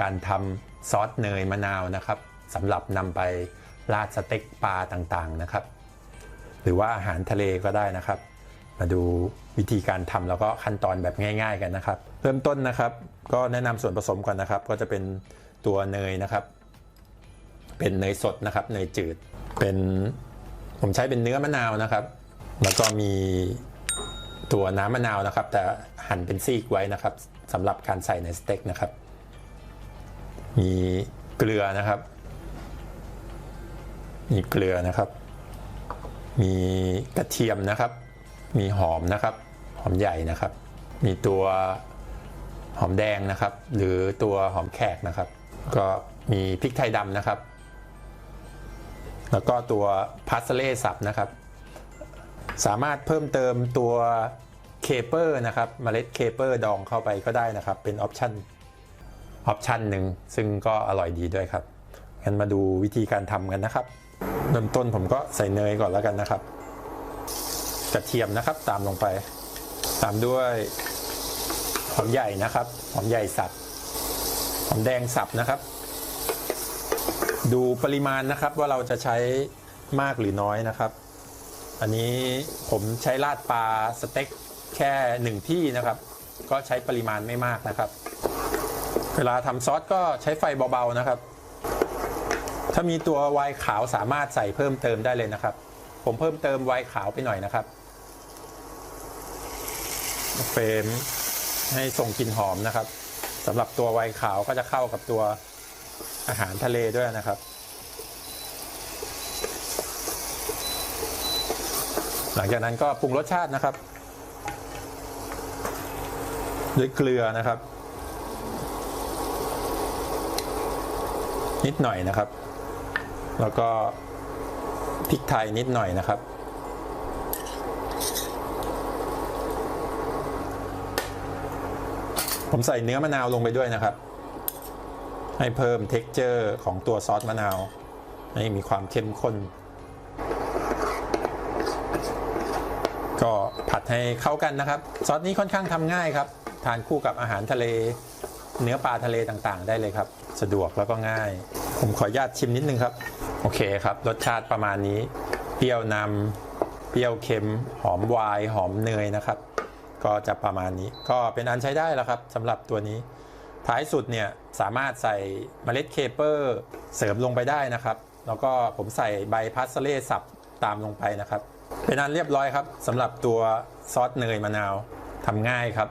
การทำซอสเนยมะนาวนะครับสำหรับนำไปราดสเต็กปลาต่างๆนะครับ หรือว่าอาหารทะเลก็ได้นะครับ มาดูวิธีการทำแล้วก็ขั้นตอนแบบง่าย ๆ กันนะครับ เริ่มต้นนะครับ ก็แนะนำส่วนผสมก่อนนะครับ ก็จะเป็นตัวเนยนะครับ เป็นเนยสดนะครับ เนยจืดเป็นผมใช้เป็นเนื้อมะนาวนะครับ แล้วก็มีตัวน้ำมะนาวนะครับ แต่หั่นเป็นซีกไว้นะครับสำหรับการใส่ในสเต็กนะครับ มีเกลือนะครับ มีเกลือนะครับ มีกระเทียมนะครับ มีหอมนะครับ หอมใหญ่นะครับ มีตัวหอมแดงนะครับ หรือตัวหอมแขกนะครับ ก็มีพริกไทยดำนะครับ แล้วก็ตัวพาสเล่สับนะครับ สามารถเพิ่มเติมตัวเคเปอร์นะครับ เมล็ดเคเปอร์ดองเข้าไปก็ได้นะครับ เป็นออปชั่น ออปชันหนึ่งซึ่งก็อร่อยดีด้วยครับงั้นมาดูวิธีการทำกันนะครับเริ่มต้นผมก็ใส่เนยก่อนแล้วกันนะครับ กระเทียมนะครับตามลงไป ตามด้วยหอมใหญ่นะครับหอมใหญ่สับหอมแดงสับนะครับ ดูปริมาณนะครับว่าเราจะใช้มากหรือน้อยนะครับ อันนี้ผมใช้ราดปลาสเต็กแค่หนึ่งที่นะครับ ก็ใช้ปริมาณไม่มากนะครับ เวลาทำซอสก็ใช้ไฟเบาๆนะครับ ถ้ามีตัวไวน์ขาวสามารถใส่เพิ่มเติมได้เลยนะครับ ผมเพิ่มเติมไวน์ขาวไปหน่อยนะครับเฟรมให้ส่งกลิ่นหอมนะครับสำหรับตัวไวน์ขาวก็จะเข้ากับตัวอาหารทะเลด้วยนะครับ หลังจากนั้นก็ปรุงรสชาตินะครับ ด้วยเกลือนะครับ นิดหน่อยนะครับ แล้วก็พริกไทยนิดหน่อยนะครับ ผมใส่เนื้อมะนาวลงไปด้วยนะครับ ให้เพิ่มเท็กเจอร์ของตัวซอสมะนาว ให้มีความเข้มข้น ก็ผัดให้เข้ากันนะครับ ซอสนี้ค่อนข้างทำง่ายครับ ทานคู่กับอาหารทะเล เนื้อปลาทะเลต่างๆ ได้เลยครับ สะดวกแล้วก็ง่าย ผมขออนุญาตชิมนิดนึงครับ โอเคครับ รสชาติประมาณนี้ เปรี้ยวนำเปรี้ยวเค็ม หอมวาย หอมเนยนะครับ ก็จะประมาณนี้ ก็เป็นอันใช้ได้แล้วครับสำหรับตัวนี้ ท้ายสุดเนี่ยสามารถใส่เมล็ดเคเปอร์เสริมลงไปได้นะครับ แล้วก็ผมใส่ใบพัสเล่สับตามลงไปนะครับ เป็นอันเรียบร้อยครับสำหรับตัวซอสเนยมะนาวทำง่ายครับ